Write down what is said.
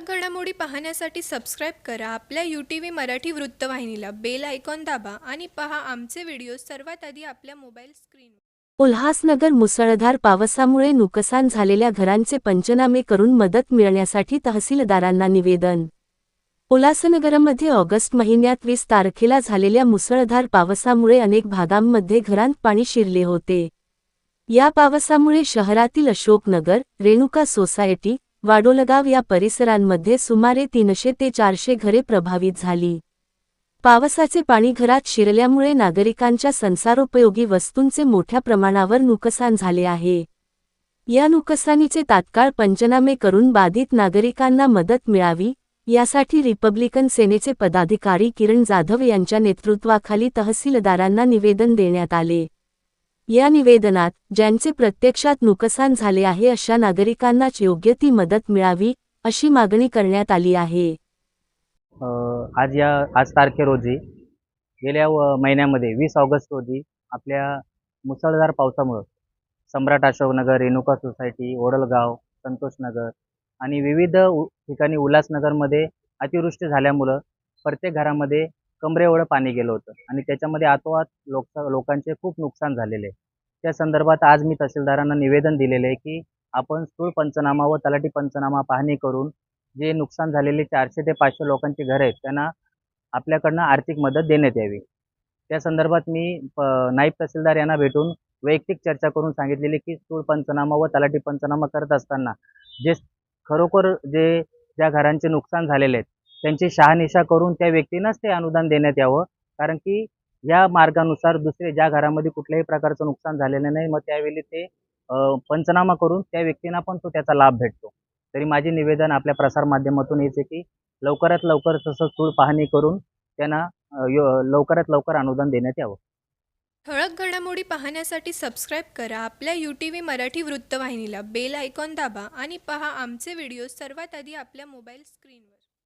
ठळक घडामोडी पाहण्यासाठी सबस्क्राईब करा. आपल्या यू टी व्ही मराठी वृत्तवाहिनीला बेल आयकॉन दाबा आणि पहा आमचे व्हिडिओ सर्वात आधी आपल्या मोबाईल स्क्रीन उल्हासनगर मुसळधार पावसामुळे नुकसान झालेल्या घरांचे पंचनामे करून मदत मिळण्यासाठी तहसीलदारांना निवेदन. उल्हासनगरमध्ये ऑगस्ट महिन्यात वीस तारखेला झालेल्या मुसळधार पावसामुळे अनेक भागांमध्ये घरांत पाणी शिरले होते. या पावसामुळे शहरातील अशोकनगर रेणुका सोसायटी वाडोलगाव या परिसरांमध्ये सुमारे तीनशे ते चारशे घरे प्रभावित झाली. पावसाचे पाणी घरात शिरल्यामुळे नागरिकांच्या संसारोपयोगी वस्तूंचे मोठ्या प्रमाणावर नुकसान झाले आहे. या नुकसानीचे तात्काळ पंचनामे करून बाधित नागरिकांना मदत मिळावी यासाठी रिपब्लिकन सेनेचे पदाधिकारी किरण जाधव यांच्या नेतृत्वाखाली तहसीलदारांना निवेदन देण्यात आले. या निवेदनात ज्यांचे प्रत्यक्षात नुकसान झाले आहे अशा नागरिकांनाच योग्य ती मदत मिळावी अशी मागणी करण्यात आली आहे. आज या आज तारखे रोजी गेल्या व महिन्यामध्ये वीस ऑगस्ट रोजी आपल्या मुसळधार पावसामुळं सम्राट अशोकनगर रेणुका सोसायटी ओडलगाव संतोषनगर आणि विविध उ ठिकाणी उल्हासनगरमध्ये अतिवृष्टी झाल्यामुळं प्रत्येक घरामध्ये कमरे एवढं पाणी गेलं होतं. आणि त्याच्यामध्ये आतोआत लोक लोकांचे खूप नुकसान झालेले आहे. त्या संदर्भात आज मी तहसीलदारांना निवेदन दिलेलं आहे की आपण स्थूळ पंचनामा व तलाठी पंचनामा पाहणी करून जे नुकसान झालेले चारशे ते पाचशे लोकांची घरं आहेत त्यांना आपल्याकडनं आर्थिक मदत देण्यात यावी. त्या संदर्भात मी प तहसीलदार यांना भेटून वैयक्तिक चर्चा करून सांगितलेली की स्थूळ पंचनामा व तलाठी पंचनामा करत असताना जे खरोखर जे ज्या घरांचे नुकसान झालेले आहेत त्यांची शहानिशा करून त्या व्यक्तींनाच ते अनुदान देण्यात यावं. कारण की या मार्गानुसार दुसरे ज्या घरामध्ये कुठल्याही प्रकारचं नुकसान झालेलं नाही मग त्यावेळी ते पंचनामा करून त्या व्यक्तींना पण तो त्याचा लाभ भेटतो. तरी माझे निवेदन आपल्या प्रसारमाध्यमातून हेच आहे की लवकरात लवकर तसं स्थूळ पाहणी करून त्यांना यो- लवकरात लवकर अनुदान देण्यात यावं. ठळक घडामोडी पाहण्यासाठी सबस्क्राईब करा आपल्या यू टी व्ही मराठी वृत्तवाहिनीला बेल आयकॉन दाबा आणि पहा आमचे व्हिडिओ सर्वात आधी आपल्या मोबाईल स्क्रीनवर